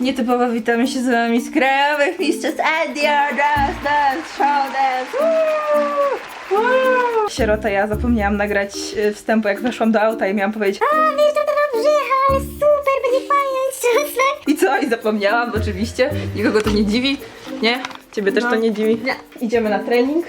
Nietypowo witamy się z wami z krajowych mistrzostw India Dance Dance Show Dance Woo! Woo! Sierota, ja zapomniałam nagrać y, wstępu jak weszłam do auta i miałam powiedzieć A, wiesz, to teraz przyjechał, ale super, będzie fajnie. I co? I zapomniałam, oczywiście. Nikogo to nie dziwi. Nie? Ciebie też to nie dziwi? Nie. Idziemy na trening.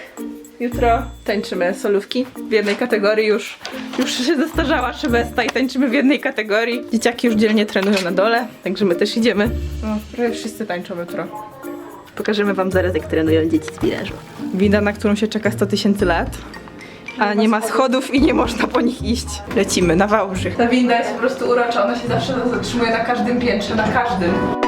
Jutro tańczymy solówki w jednej kategorii już. Już się zestarzała Szybesta i tańczymy w jednej kategorii. Dzieciaki już dzielnie trenują na dole, także my też idziemy. No, prawie wszyscy tańczą jutro. Pokażemy wam zaraz, jak trenują dzieci z wirażu. Winda, na którą się czeka 100 tysięcy lat. A nie ma schodów i nie można po nich iść. Lecimy na Wałbrzych. Ta winda jest po prostu urocza, ona się zawsze zatrzymuje na każdym piętrze, na każdym.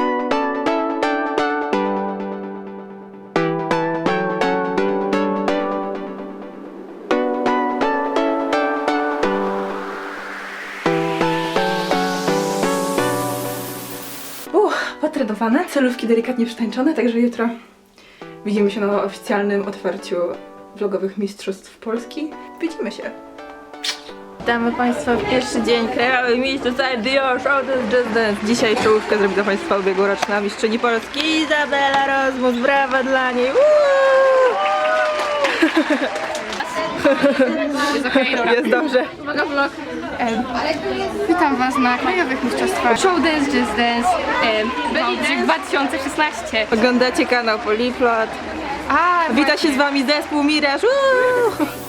Celówki delikatnie przytańczone, także jutro widzimy się na oficjalnym otwarciu vlogowych mistrzostw Polski. Widzimy się. Witamy Państwa w pierwszy dzień krajowy mistrzostw IDO Show Just Dance. Dzisiaj czołówkę zrobi dla Państwa ubiegłoroczna mistrzyni Polski Izabela Rozmus. Brawa dla niej! Uuu! Jest dobrze. Uwaga vlog. Em, witam Was na krajowych mistrzostwach Show Dance, Just Dance em, Wałbrzych 2016. Oglądacie kanał Poliplot. A, Wita się z Wami zespół Miraż. Uuu!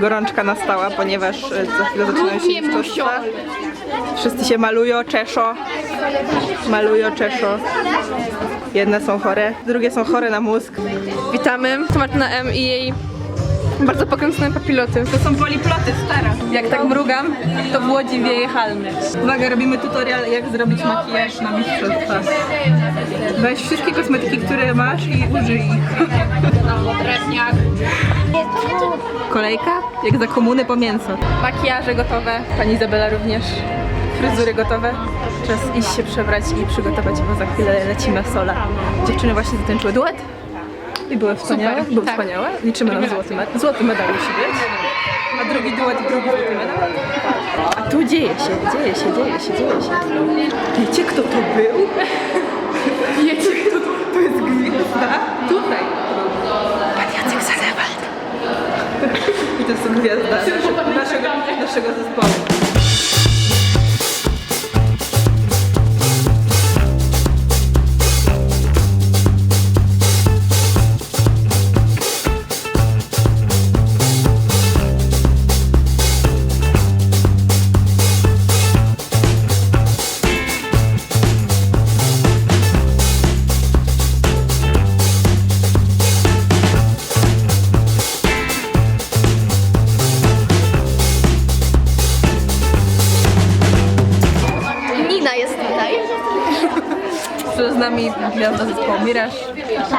Gorączka nastała, ponieważ e, za chwilę zaczynają się mistrzostwa. Wszyscy się malują, czeszą. Malują, czeszą. Jedne są chore, drugie są chore na mózg. Witamy Martyna M i jej bardzo pokręcone papiloty. To są poliploty, stara. Jak tak mrugam, to w Łodzi wieje halny. Uwaga, robimy tutorial, jak zrobić makijaż na mistrzostwa. Weź wszystkie kosmetyki, które masz i użyj ich. Kolejka? Jak za komuny po mięso. Makijaże gotowe. Pani Izabela również. Fryzury gotowe. Czas iść się przebrać i przygotować, bo za chwilę lecimy sola. Dziewczyny właśnie zatańczyły duet. I były wspaniałe. Były tak. wspaniałe. Liczymy na złoty medal. Złoty medal musi być. A drugi duet, drugi złoty medal. A tu dzieje się, dzieje się, dzieje się, dzieje się. Wiecie kto to był? Wiecie kto to, to jest gwiazda? Tutaj. Pan Jacek Zalewald. I to jest gwiazda naszego, naszego zespołu. Nami gwiazda zespołu Miraż,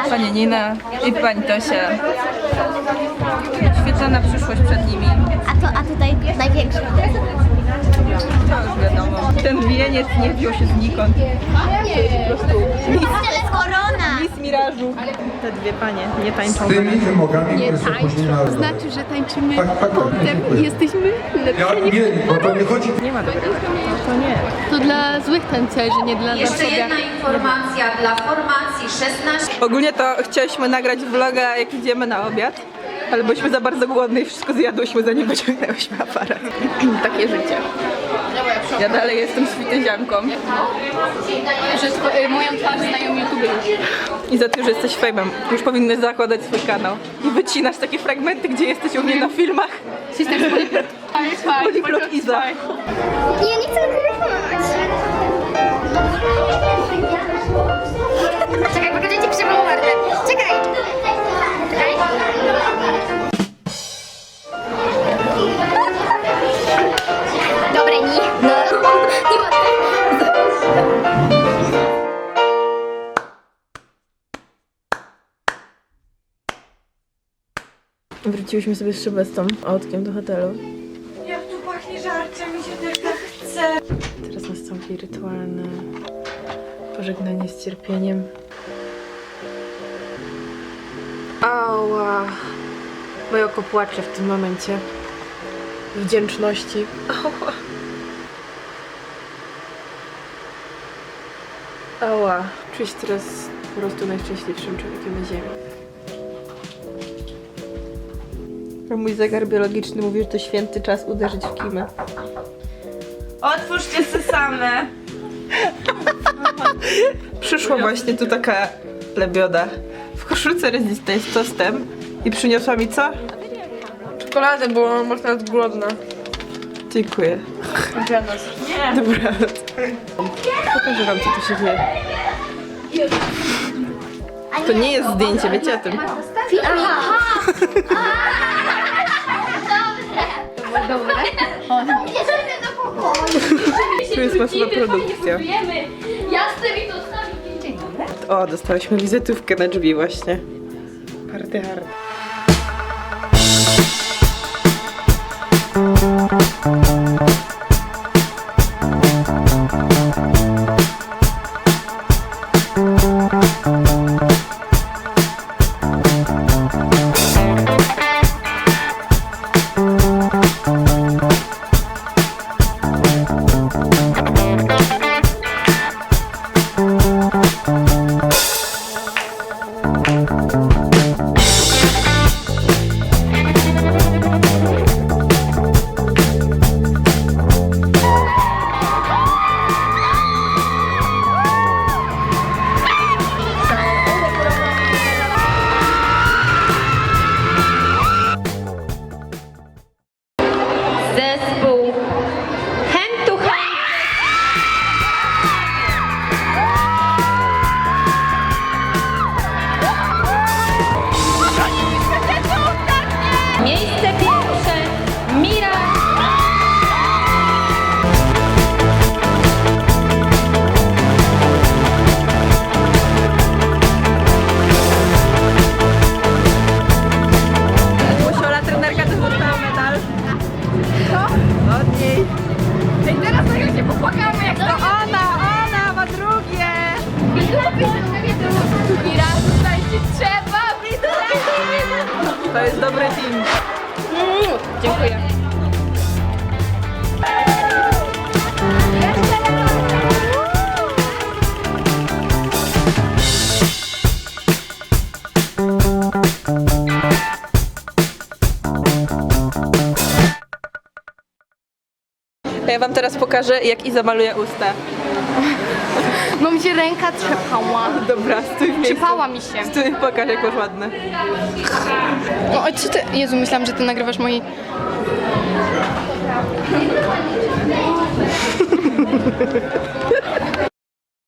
pani Nina i pani Tosia. Świetlana przyszłość przed nimi. A, to, a tutaj największy. To. Ten wieniec nie wziął się znikąd. Po prostu To jest korona. mis Mirażu. Te dwie panie nie tańczą. Z tymi wymogami, które są później na To znaczy, że tańczymy Tak, tak, tak, potem dziękuję. jesteśmy Ja, niż... nie, bo to nie chodzi Nie ma dobrego. To nie. To dla złych tancerzy, nie dla nas. Jeszcze jedna informacja dla formacji 16. Ogólnie to chcieliśmy nagrać vloga jak idziemy na obiad. Ale byliśmy za bardzo głodne i wszystko zjadłyśmy zanim wyciągnęłyśmy aparat. Takie życie. Ja dalej jestem śwityzianką. Że y, moją twarz znają YouTube już. I za to, że jesteś fejmem. Już powinnaś zakładać swój kanał. I wycinasz takie fragmenty, gdzie jesteś u mnie na filmach. Polyplot. Polyplot Iza. Nie, nie chcę nagrywać. Wróciłyśmy sobie z Szybestą autkiem do hotelu. Jak tu pachnie żarciem, mi się tak chce. Teraz nastąpi rytualne pożegnanie z cierpieniem. Ała. Moje oko płacze w tym momencie. Wdzięczności. Ała. Ała. Czuję się teraz po prostu najszczęśliwszym człowiekiem na ziemi. A mój zegar biologiczny mówi, że to święty czas uderzyć w kimę. Otwórzcie se same. Przyszła właśnie tu taka lebioda w koszulce resistance z tostem i przyniosła mi co? Czekoladę, bo można jest głodna. Dziękuję. Dobranoc. Pokażę wam, co tu się dzieje. To nie jest zdjęcie, wiecie o tym. Tu jest maszyna produkcja. Ja chcę mi to stawić. Dzień dobry. O, dostałyśmy wizytówkę na drzwi właśnie. Party hard. To jest dobry team. Dziękuję. Ja wam teraz pokażę, jak Iza maluje usta. Się ręka trzepała. Dobra, stój w miejscu. Przypała mi się. Stój, pokaż, jak masz ładne. No, oj, co ty? Jezu, myślałam, że ty nagrywasz moi...